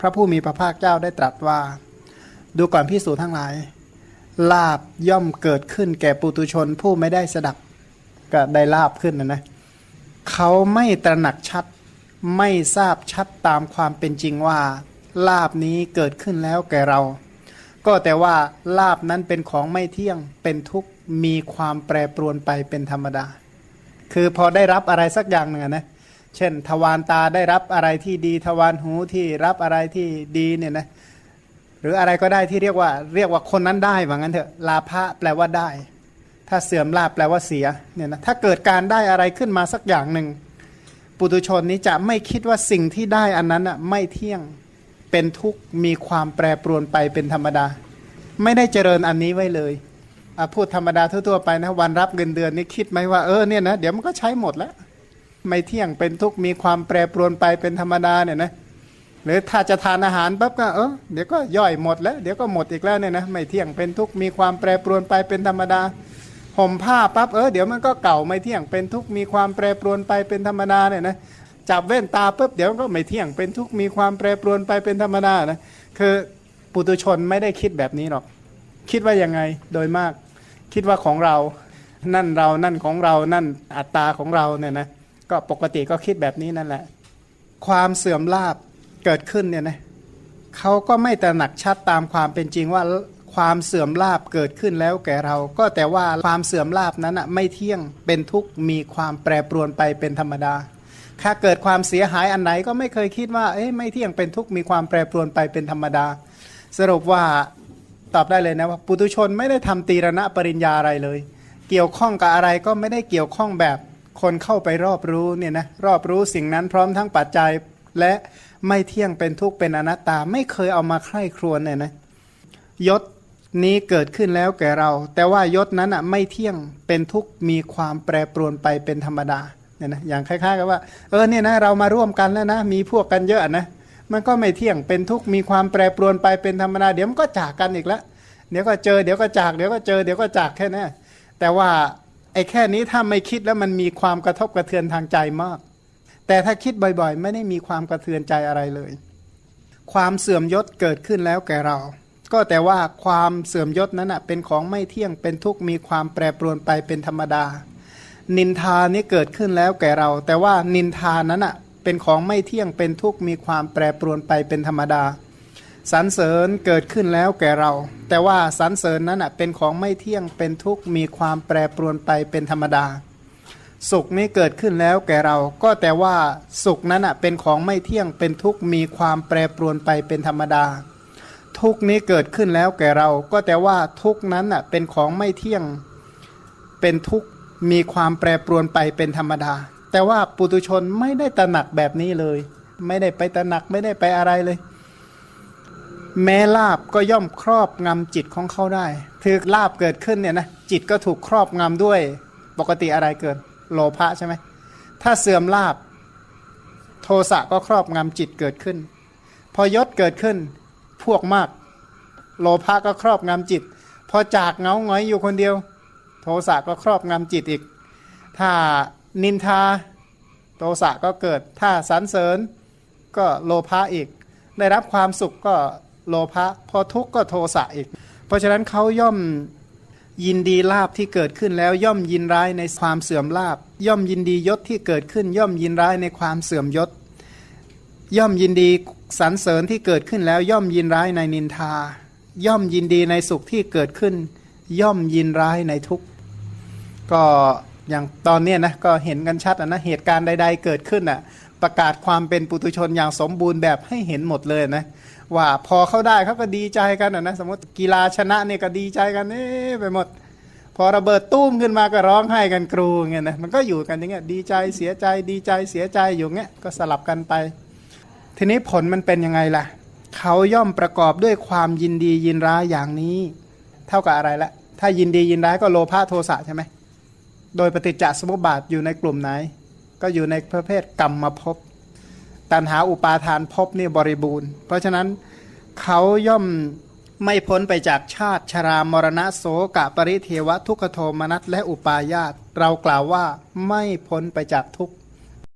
พระผู้มีพระภาคเจ้าได้ตรัสว่า ดูก่อนพิสูจน์ทั้งหลาย ลาบย่อมเกิดขึ้นแก่ปุตุชนผู้ไม่ได้สดับก็ได้ลาบขึ้นนะนะเขาไม่ตระหนักชัดไม่ทราบชัดตามความเป็นจริงว่า ลาบนี้เกิดขึ้นแล้วแก่เรา ก็แต่ว่าลาบนั้นเป็นของไม่เที่ยงเป็นทุกข์มีความแปรปรวนไปเป็นธรรมดา คือพอได้รับอะไรสักอย่างหนึ่งอะนะ เช่น ทวารตาได้รับอะไรที่ดี ทวารหูที่รับอะไรที่ดีเนี่ยนะหรืออะไรก็ได้ที่เรียกว่าเรียกว่าคนนั้นได้ว่างั้นเถอะลาภะแปลว่าได้ ถ้าเสื่อมลาบแปลว่าเสียเนี่ยนะถ้าเกิดการได้อะไรขึ้นมาสักอย่างหนึ่งปุตุชนนี้จะไม่คิดว่าสิ่งที่ได้อันนั้นอะไม่เที่ยงเป็นทุกข์มีความแปรปรวนไปเป็นธรรมดา ไม่ได้เจริญอันนี้ไว้เลยอพูดธรรมดาทั่วๆไปนะวันรับเงินเดือนนี่คิดไหมว่าเออเนี่ยนะเดี๋ยวมันก็ใช้หมดแล้ว ไม่เที่ยงเป็นทุกข์มีความแปรปรวนไปเป็นธรรมดาเนี่ยนะหรือถ้าจะทานอาหารปั๊บก็เออเดี๋ยวก็ย่อยหมดแล้วเดี๋ยวก็หมดอีกแล้วเนี่ยนะไม่เที่ยงเป็นทุกข์มีความแปรปรวนไปเป็นธรรมดาห่มผ้าปั๊บเออเดี๋ยวมันก็เก่าไม่เที่ยงเป็นทุกข์มีความแปรปรวนไปเป็นธรรมดาเนี่ยนะจับแว่นตาปุ๊บเดี๋ยวก็ไม่เที่ยงเป็นทุกข์มีความแปรปรวนไปเป็นธรรมดานะคือปุตุชนไม่ได้คิดแบบนี้หรอก คิดว่ายังไงโดยมาก คิดว่าของเรา นั่นเรานั่นของเรานั่นอัตตาของเราเนี่ยนะ ก็ปกติก็คิดแบบนี้นั่นแหละ ความเสื่อมลาบเกิดขึ้นเนี่ยนะเขาก็ไม่ตระหนักชัดตามความเป็นจริงว่าความเสื่อมลาบเกิดขึ้นแล้วแก่เรา ก็แต่ว่าความเสื่อมลาบนั้นอะไม่เที่ยงเป็นทุกข์มีความแปรปรวนไปเป็นธรรมดา ถ้าเกิดความเสียหายอันไหนก็ไม่เคยคิดว่าเอ้ยไม่เที่ยงเป็นทุกข์มีความแปรปรวนไปเป็นธรรมดา สรุปว่าตอบได้เลยนะว่าปุตุชนไม่ได้ทำตีรณะปริญญาอะไรเลย เกี่ยวข้องกับอะไรก็ไม่ได้เกี่ยวข้องแบบ คนเข้าไปรอบรู้เนี่ยนะรอบรู้สิ่งนั้นพร้อมทั้งปัจจัยและไม่เที่ยงเป็นทุกข์เป็นอนัตตาไม่เคยเอามาใคร่ครวญเนี่ยนะยศนี้เกิดขึ้นแล้วแก่เรา แต่ว่ายศนั้นอะไม่เที่ยงเป็นทุกข์มีความแปรปรวนไปเป็นธรรมดาเนี่ยนะอย่างคล้าย ๆ กับว่า เออเนี่ยนะเรามาร่วมกันแล้วนะมีพวกกันเยอะนะมันก็ไม่เที่ยงเป็นทุกข์มีความแปรปรวนไปเป็นธรรมดาเดี๋ยวมันก็จากกันอีกแล้วเดี๋ยวก็เจอเดี๋ยวก็จากเดี๋ยวก็เจอเดี๋ยวก็จากแค่นี้แต่ว่า ไอ้แค่นี้ถ้าไม่คิดแล้วมันมีความกระทบกระเทือนทางใจมาก แต่ถ้าคิดบ่อยๆ ไม่ได้มีความกระเทือนใจอะไรเลย ความเสื่อมยศเกิดขึ้นแล้วแก่เรา ก็แต่ว่าความเสื่อมยศนั้นเป็นของไม่เที่ยงเป็นทุกข์มีความแปรปรวนไปเป็นธรรมดา นินทานี้เกิดขึ้นแล้วแก่เรา แต่ว่านินทานั้นเป็นของไม่เที่ยงเป็นทุกข์มีความแปรปรวนไปเป็นธรรมดา สรรเสริญเกิดขึ้นแล้วแก่เรา แต่ว่าสรรเสริญนั้นเป็นของไม่เที่ยงเป็นทุกข์มีความแปรปรวนไปเป็นธรรมดา สุขนี้เกิดขึ้นแล้วแก่เรา ก็แต่ว่าสุขนั้นเป็นของไม่เที่ยงเป็นทุกข์มีความแปรปรวนไปเป็นธรรมดา ทุกนี้เกิดขึ้นแล้วแก่เรา ก็แต่ว่าทุกนั้นเป็นของไม่เที่ยงเป็นทุกข์มีความแปรปรวนไปเป็นธรรมดา แต่ว่าปุตุชนไม่ได้ตระหนักแบบนี้เลย ไม่ได้ไปตระหนักไม่ได้ไปอะไรเลย แม้ลาบก็ย่อมครอบงำจิตของเขาได้คือลาบเกิดขึ้นเนี่ยนะจิตก็ถูกครอบงำด้วยปกติอะไรเกิดโลภะใช่ไหมถ้าเสื่อมลาบโทสะก็ครอบงำจิตเกิดขึ้น พอยศเกิดขึ้นพวกมาก โลภะก็ครอบงำจิต พอจากเงาหงอยอยู่คนเดียว โทสะก็ครอบงำจิตอีก ถ้านินทาโทสะก็เกิด ถ้าสรรเสริญก็โลภะอีก ได้รับความสุขก็ โลภะพอทุกข์ก็โทสะอีก เพราะฉะนั้นเขาย่อมยินดีลาบที่เกิดขึ้นแล้วย่อมยินร้ายในความเสื่อมลาบ ย่อมยินดียศที่เกิดขึ้น ย่อมยินร้ายในความเสื่อมยศ ย่อมยินดีสรรเสริญที่เกิดขึ้นแล้วย่อมยินร้ายในนินทา ย่อมยินดีในสุขที่เกิดขึ้น ย่อมยินร้ายในทุกข์ก็อย่างตอนนี้นะก็เห็นกันชัดนะเหตุการณ์ใด ๆ เกิดขึ้นอะประกาศความเป็นปุถุชนอย่างสมบูรณ์แบบให้เห็นหมดเลยนะ ว่าพอเข้าได้เขาก็ดีใจกันนะสมมติกีฬาชนะเนี่ยก็ดีใจกันเอ๊ไปหมด พอระเบิดตุ้มขึ้นมาก็ร้องไห้กันครูเงี้ยนะมันก็อยู่กันอย่างเงี้ยดีใจเสียใจดีใจเสียใจอยู่เงี้ยก็สลับกันไป ทีนี้ผลมันเป็นยังไงล่ะเขาย่อมประกอบด้วยความยินดียินร้ายอย่างนี้ เท่ากับอะไรละถ้ายินดียินร้ายก็โลภะโทสะใช่ไหมโดยปฏิจจสมุปบาทอยู่ในกลุ่มไหน ก็อยู่ในประเภทกรรมมาพบ ตันหาอุปาทานพบนี่บริบูรณ์ เพราะฉะนั้นเขาย่อมไม่พ้นไปจากชาติชรามรณะโสกะปริเทวะทุกขโทมนัสและอุปาญาตเรากล่าวว่าไม่พ้นไปจากทุกข์